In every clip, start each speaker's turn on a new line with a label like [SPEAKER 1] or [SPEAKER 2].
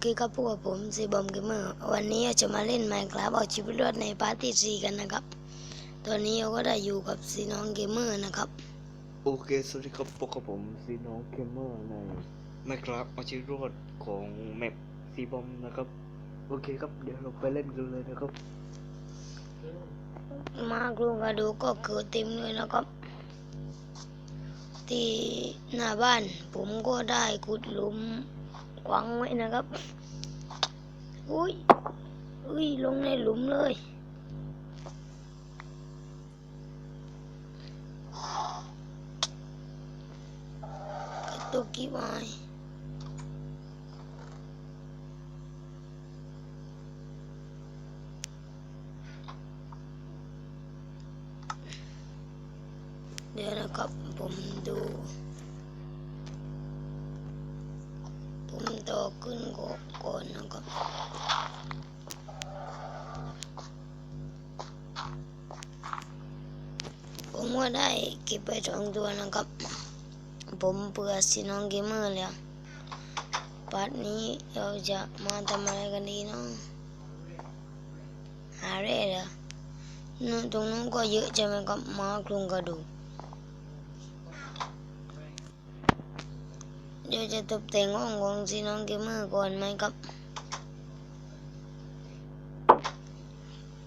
[SPEAKER 1] เคครับพวกบผมซีบอมเกมเมอร์วันนี้เราจะมาเล่น Minecraft เอาชีวิตรอดในพาร์ทที่สี่กันนะครับ ตอนนี้เราก็ได้อยู่กับซีน้องเกมเมอร์นะครับ
[SPEAKER 2] โอเคสวัสดีครับพบกับผมซีน้องเคมเมอร์ในนะครับเอาชีวิตรอดของแมปซีบอมนะครับ โอเคครับเดี๋ยวเราไปเล่นกันเลยนะครับ
[SPEAKER 1] มากลุงกระดูกก็เกิดเต็มเลยนะครับที่หน้าบ้านผมก็ได้ขุดหลุม ขวางไว้นะครับ อุ้ย อุ้ย ลงในหลุมเลย ตุกกี่ไม้เดี๋ยวนะครับผมดู ผมโตขึ้น ก่อนผมก็ได้เก็บไปสองตัวนะครับ ผมเผื่อสิน้องเกมเมอร์แล้วปัดนี้เราจะมาทำอะไรกันดีเนาะหาเร่เหรอนู่นตรงนู้นก็เยอะใช่ไหมครับมาโครงกระดูกเดี๋ยวจะตกแต่งห้องของสิน้องเกมเมอร์ก่อนไหมครับ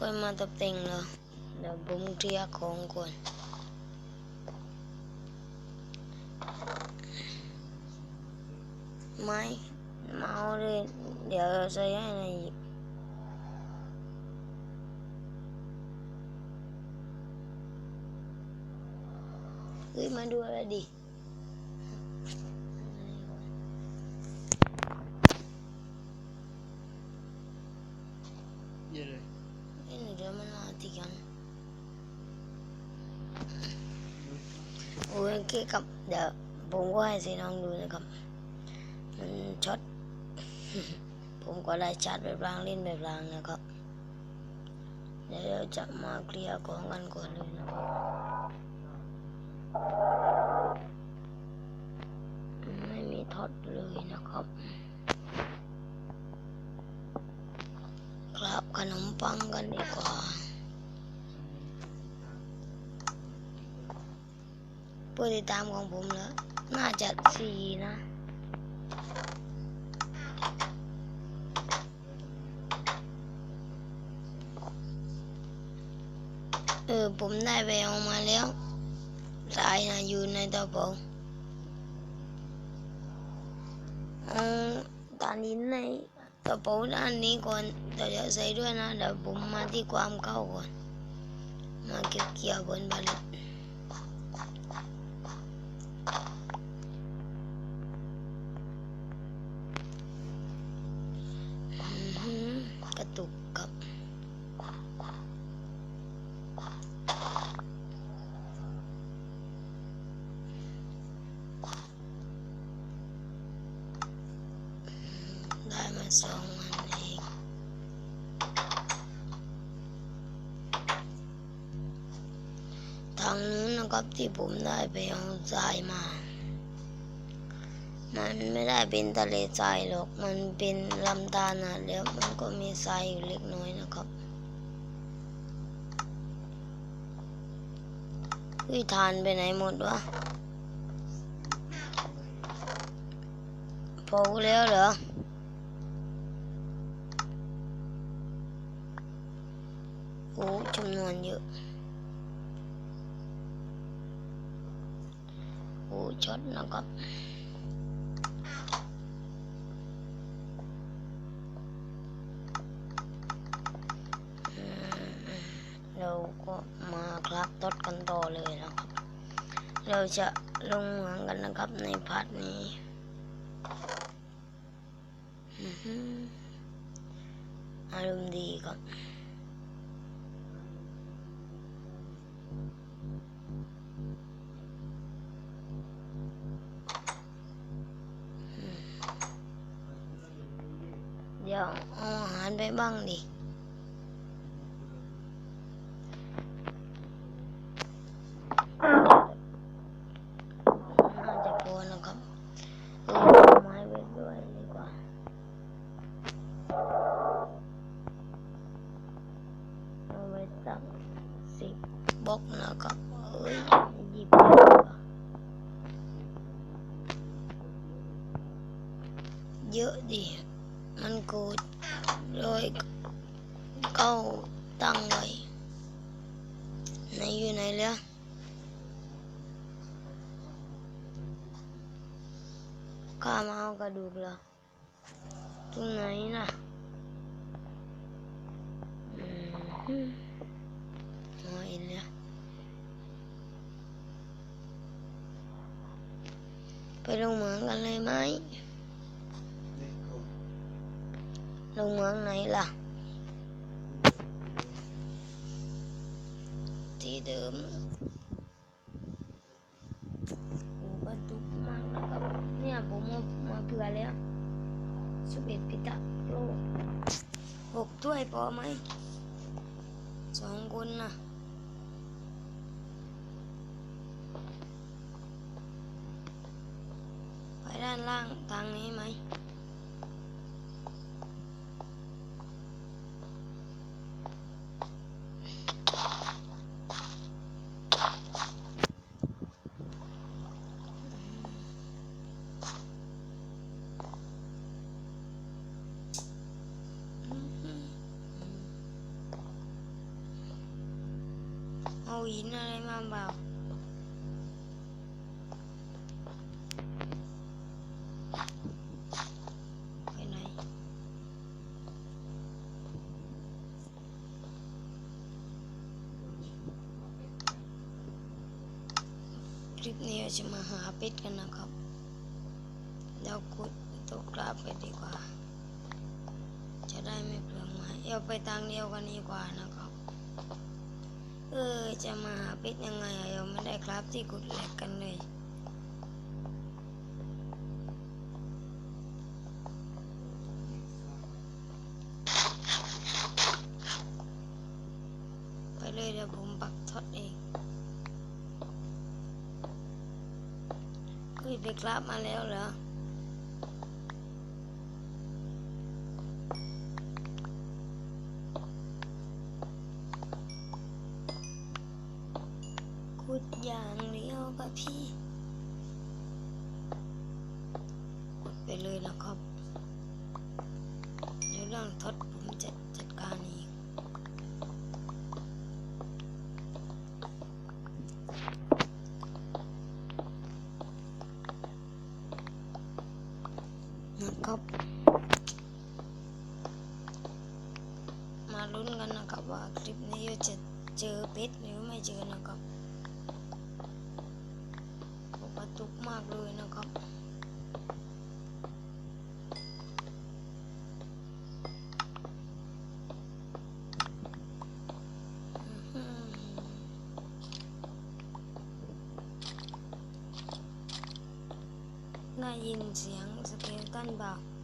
[SPEAKER 1] ก็มาตกแต่งเหรอเดี๋ยวผมเคลีย เครับ เดี๋ยวผมก็ให้สีน้องดูนะครับ มันช็อต ผมก็ได้ชาร์จแบบรางเล่นแบบรางนะครับ เดี๋ยวจะมาเคลียร์ของกันก่อนเลยนะครับไม่มีท็อตเลยนะครับ ครับขนมปังกันดีกว่า ผู้ติดตามของผมแล้วน่าจะสี่นะเออผมได้ไปเอามาแล้ว สายนะอยู่ในตาเผาเอาตอนนี้ในตาเผาด้านนี้ก่อนเดี๋ยวจะใส่ด้วยนะเดี๋ยวผมมาที่ความเข้าก่อน มาเก็บเกี่ยวผลผลิตอือหือกระตุกกับ ได้มาสองอันเองทางนู้นนะครับที่ผม ได้ไปเอาทรายมา มันไม่ได้เป็นทะเลทรายหรอก มันเป็นลำธารนะแล้วมันก็มีทรายอยู่เล็กน้อยนะครับวิธานไปไหนหมดวะพอแล้วเหรอโอ้จำนวนเยอะ โอ้ ช็อตนะครับเราก็มาคลักทดกันต่อเลยนะครับ เราจะลงเหมืองกันนะครับในพาร์ทนี้อื้อหืออารมณ์ดีครับ เดี๋ยวเอา อาหารไปบ้างดิ น่าจะพอนะครับเออเอาไม้ไปด้วยดีกว่า เยอะดิ มันกูดเลยเก้าตั้งไว้ไหน อยู่ไหนแล้วข้ามาเอากระดูกเหรอตรงไหนน่ะอืมอ๋อเห็นแล้วไปลงเหมืองกันเลยไหมลงเมืองไหนล่ะ เดิมโอ้ก็ตุกมากนะครับ เนี่ยผมมามาเผื่อแล้วสุเบ็ดพิตะโลกหกถ้วยพอไหมสองคนนะไปด้านล่างทางนี้ไหินอะไรมาเปล่าไปไหนคลิปนี้เราจะมาหาเป็ดกันนะครับเดี๋ยวขุดตกปลาไปดีกว่า จะได้ไม่เปลืองไม้เอาไปทางเดียวกันดีกว่านะครับ เออจะมาปิดยังไงอะเราไม่ได้ครับที่กุดเหลกกันเลย ไปเลยเดี๋ยวผมปักทอดเองเฮ้ยไปกราบมาแล้วเหรอ ขุดอย่าง เดียวกับพี่ กดไปเลยนะครับเดี๋ยวเรื่องทด หือได้ยินเ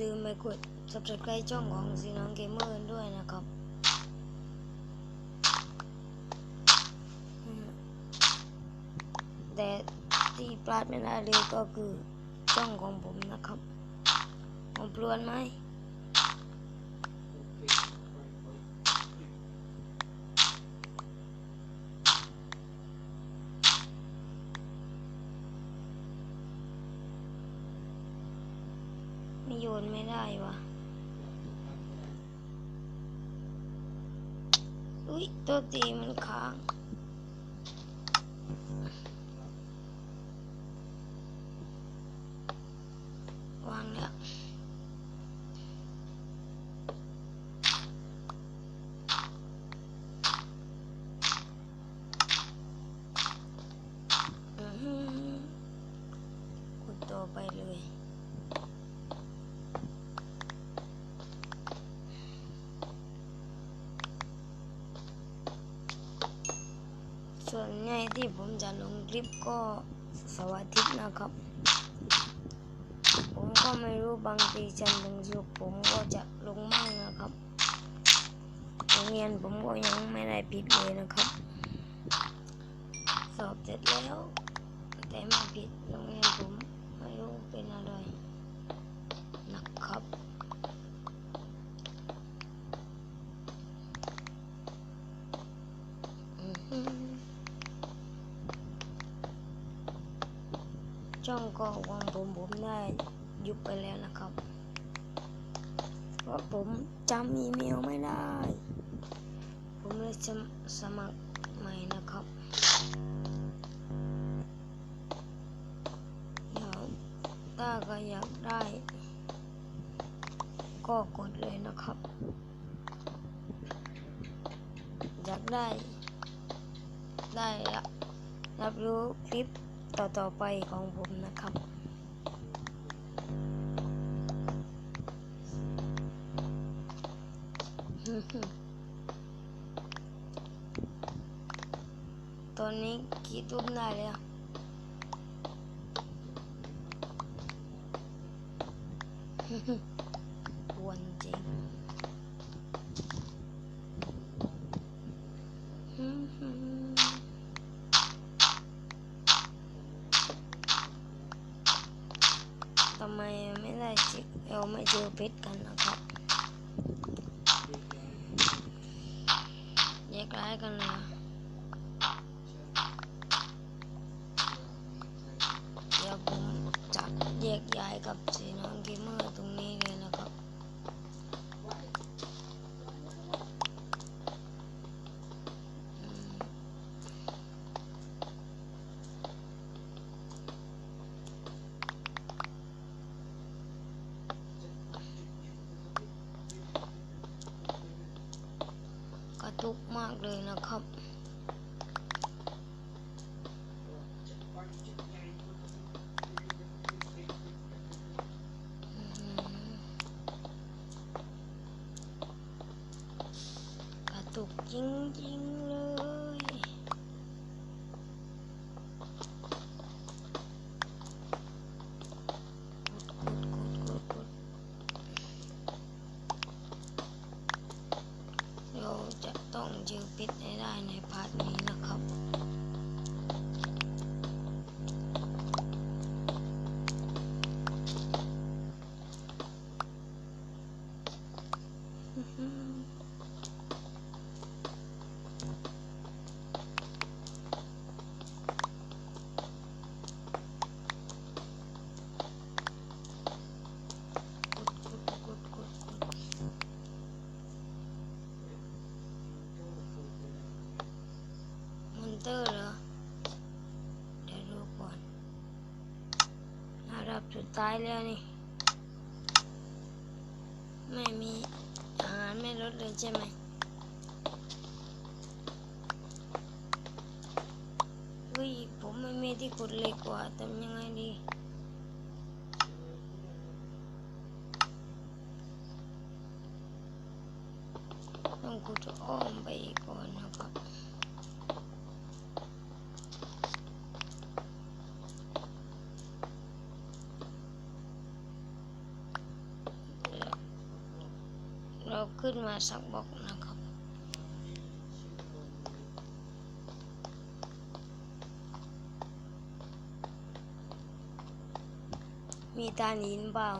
[SPEAKER 1] ลืมไปกด subscribe ช่องของซีน้องเกมเมอร์ด้วยนะครับแต่ที่พลาดไม่ได้เลยก็คือช่องของผมนะครับ ผมพลวนไหม ไม่โยน ไม่ได้วะอุ้ยตัวตีมันค้าง วางแล้วอื้อหือกดต่อไปเลย ส่วนใหญ่ที่ผมจะ ลิปก็สวัสดีนะครับ ผมก็ไม่รู้บางทีจันทร์ถึงศุกร์ผมก็จะลงมั่งนะครับโรงเรียนผมก็ยังไม่ได้ผิดเลยนะครับ สอบเสร็จแล้ว แต่ไม่ผิด ช่องก็ของผมผมได้ยุบไปแล้วนะครับ เพราะผมจำอีเมลไม่ได้ ผมเลยสมสมัครใหม่นะครับเดี๋ยวถ้าก็อยากได้ ก็กดเลยนะครับ อยากได้ ได้รับรู้คลิป ต่อๆไปของผมนะครับตอนนี้กี่ทุ่มได้แล้วกวนจริง ไม่ เลยนะครับ ดับสุดท้ายแล้วนี่ ไม่มีอาหารไม่ลดเลยใช่ไหมเฮ้ยผมไม่มีที่กดเล็กกว่าทำยังไงดีต้องกดอ้อมไปก่อนนะครับ เราขึ้ นมาสักบล็อกนะครับ มีตาหินเปล่า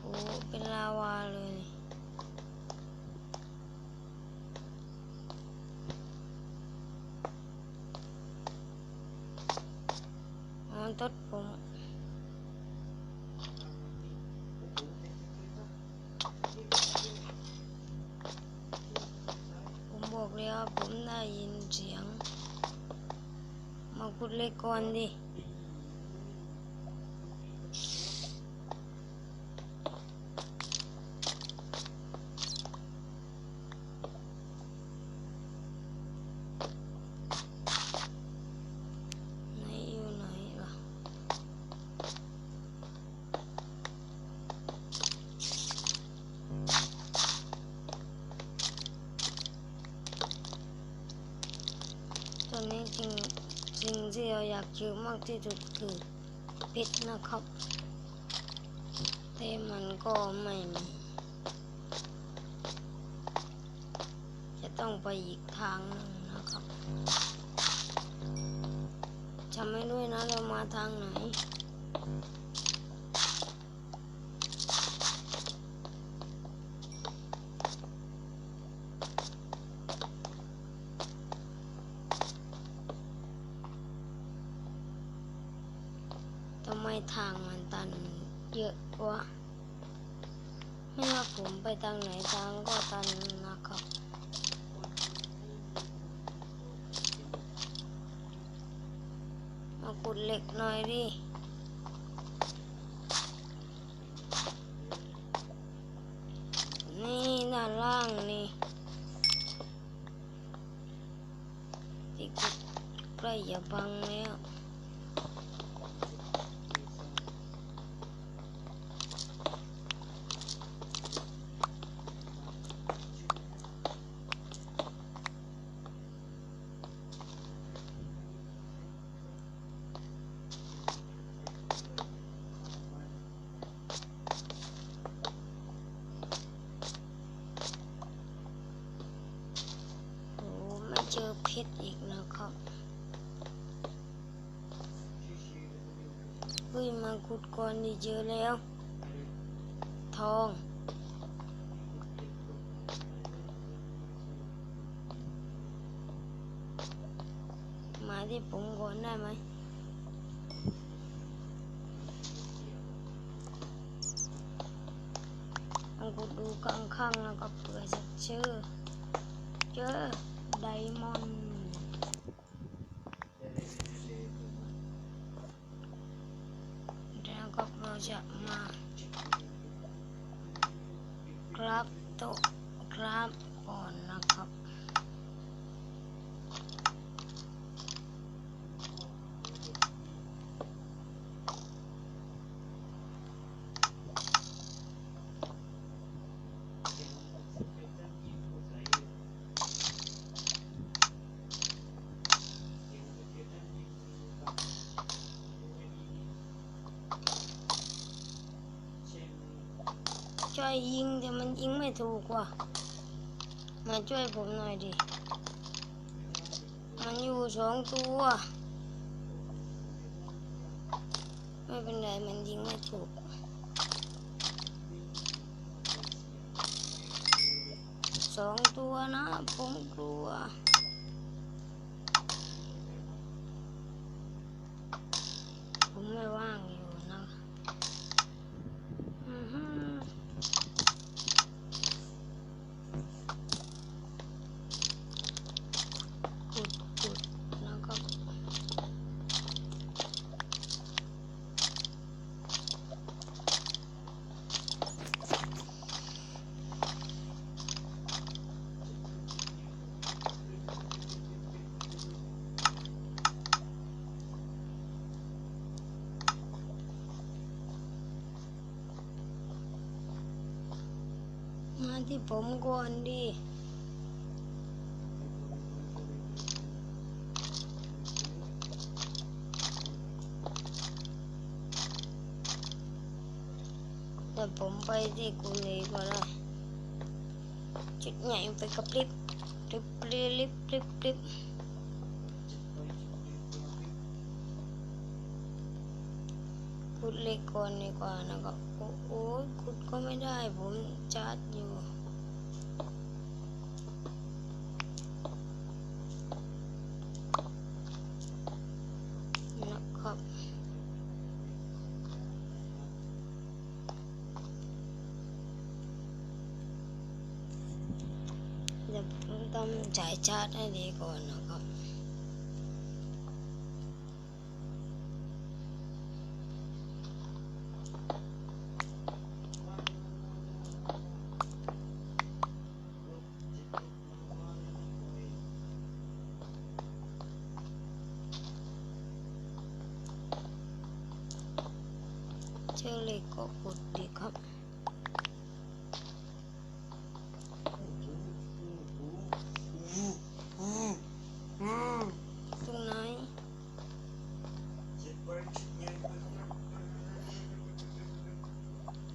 [SPEAKER 1] โอ้เป็นลาวาเลยอ๋อตดผม มา ครับ แต่มันก็ไม่มีจะต้องไปอีกทางนึงนะครับจำไม่ด้วยนะเรามาทางไหน ทำไมทางมันตันเยอะวะ ไม่ว่าผมไปทางไหนทางก็ตันนะครับ มาขุดเหล็กหน่อยดิ นี่ด้านล่างนี่ที่ขุด อย่าบังแล้ว โอ้ไม่เจอเพชรอีกนะครับเฮ้ยมาขุดก่อนดี เจอแล้ว ทอง มาที่ผมก่อนได้ไหมลองขุดดูข้างๆแล้วก็เผื่อจะเจอ เจอไดมอนด์แล้วก็เราจะมาครับโต๊ะครับก่อนนะครับ ช่ว ยยิงแต่มันยิงไม่ถูกว่ะ มาช่วยผมหน่อยดิ มันอยู่สองตัว ไม่เป็นไรมันยิงไม่ถูกสองตัวนะผมกลัว ผมไม่ว่างอยู่นะอือฮึขุดขุดแล้วก็มาที่ ผมก่อนดิแต่ผมไปที่กุลีก็ได้จุดใหญ่ไปกับลิฟต์ลิฟต์ลิฟต์ลิฟต์ลิฟต์ขุดเล็กก่อนดีกว่านะครับ โอ้โหขุดก็ไม่ได้ผมชาร์จอยู่ นะครับ เดี๋ยวผมต้องจ่ายชาร์จให้ดีก่อนนะครับ เจอเหล็กก็ขุดดีครับ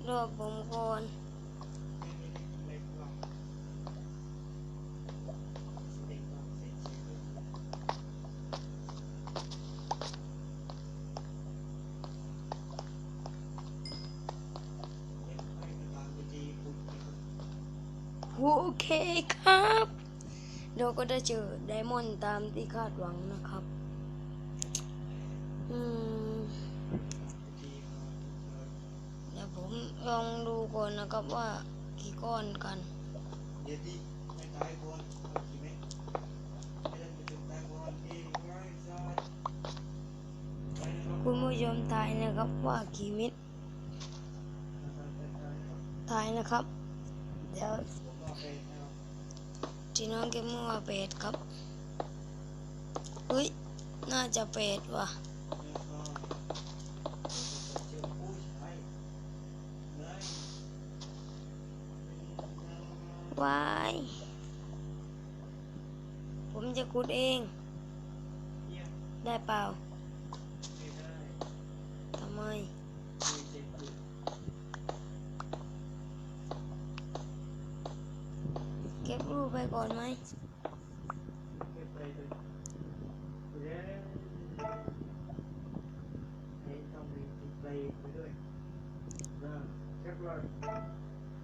[SPEAKER 2] เโอ
[SPEAKER 1] เคครับเราก็ได้เจอไดมอนด์ตามที่คาดหวังนะครับ อืมเดี๋ยวผมลองดูก่อนนะครับว่ากี่ก้อนกัน
[SPEAKER 2] คุ
[SPEAKER 1] ณผู้ชมทายนะครับว่ากี่เม็ดทายนะครับ เดี๋ยว
[SPEAKER 2] ผมว่าไปเอา
[SPEAKER 1] ที่น้องเกมเมอร์ว่าเป็ดครับเฮ้ยน่าจะเป็ดว่ะ
[SPEAKER 2] วาย
[SPEAKER 1] ผมจะขุดเอง ได้เปล่าทำไม
[SPEAKER 2] เจ็บอยู่
[SPEAKER 1] เก็บรูปไปก่อนไหม
[SPEAKER 2] เก็บไปเลยเดี๋ยวให้ต้องมีติดไปไปด้ว เก็บเลย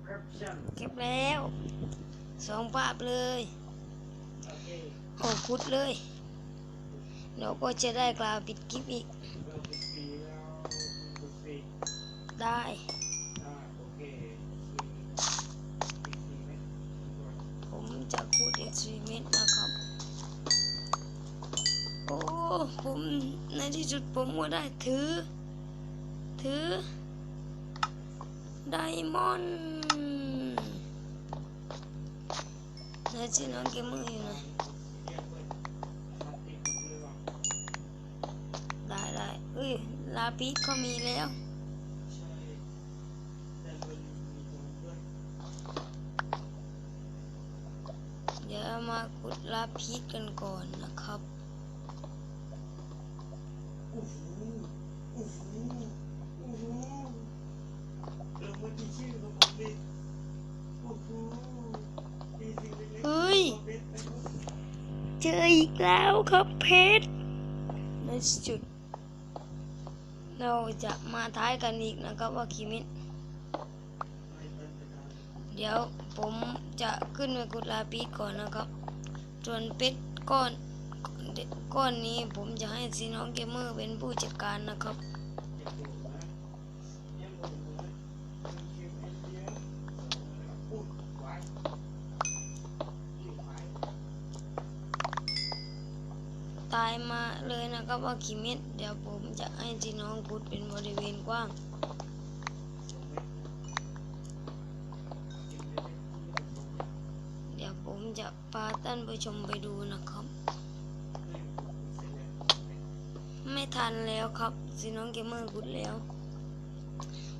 [SPEAKER 2] แคปชั่น
[SPEAKER 1] เก็บแล้วสองภาพเลย
[SPEAKER 2] โอเค
[SPEAKER 1] โอ้ขุดเลยเดี๋ยวก็จะได้กล่าวปิดคลิปอีก
[SPEAKER 2] ไปปีแล้
[SPEAKER 1] ผมในที่สุดผมก็ได้ถือ ถือ ไดมอนด์แล้วที่น้องเกมเมอร์อยู่ไหนะได้ได้เอ้ย ลาปิสก็มีแล้ว
[SPEAKER 2] ใช่แต่มันมีตรงด้วย
[SPEAKER 1] เดี๋ยวมาขุดลาปิสกันก่อน แล้วครับเพชรในจุด เราจะมาท้ายกันอีกนะครับว่ากี่เม็ด
[SPEAKER 2] ไม่เป็นไปต
[SPEAKER 1] เดี๋ยวผมจะขึ้นไปกุดลาปีก่อนนะครับ ส่วนเพชรก้อนก้อนนี้ผมจะให้ซีน้องเกมเมอร์เป็นผู้จัดการนะครับ
[SPEAKER 2] นะครับ
[SPEAKER 1] ว่ากี่เม็ดเดี๋ยวผมจะให้ซีน้องขุดเป็นบริเวณกว้าง เดี๋ยวผมจะพาท่านผู้ชมไปดูนะครับ ไม่ทันแล้วครับซีน้องเกมเมอร์ขุดแล้ว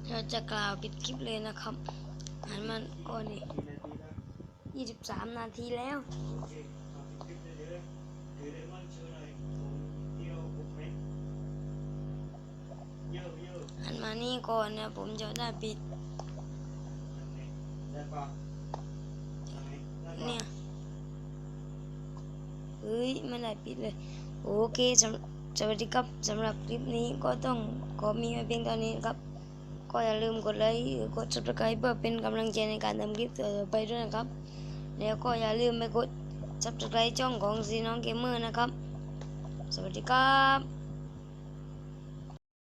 [SPEAKER 1] เราจะกล่าวปิดคลิปเลยนะครับหันมันก่อนนี่23 นาทีแล้ว หันมานี่ก่อนนะผมจะได้ปิด เนี่ยเฮ้ยไม่ได้ปิดเลย โอเคสำสวัสดีครับสำหรับคลิปนี้ก็ต้องขอมีไว้เพียงเท่านี้ครับ ก็อย่าลืมกดไลค์กด subscribe เพื่อเป็นกำลังใจในการทำคลิปต่อไปด้วยนะครับ แล้วก็อย่าลืมไปกด subscribe ช่องของซีน้องเกมเมอร์นะครับ สวัสดีครับ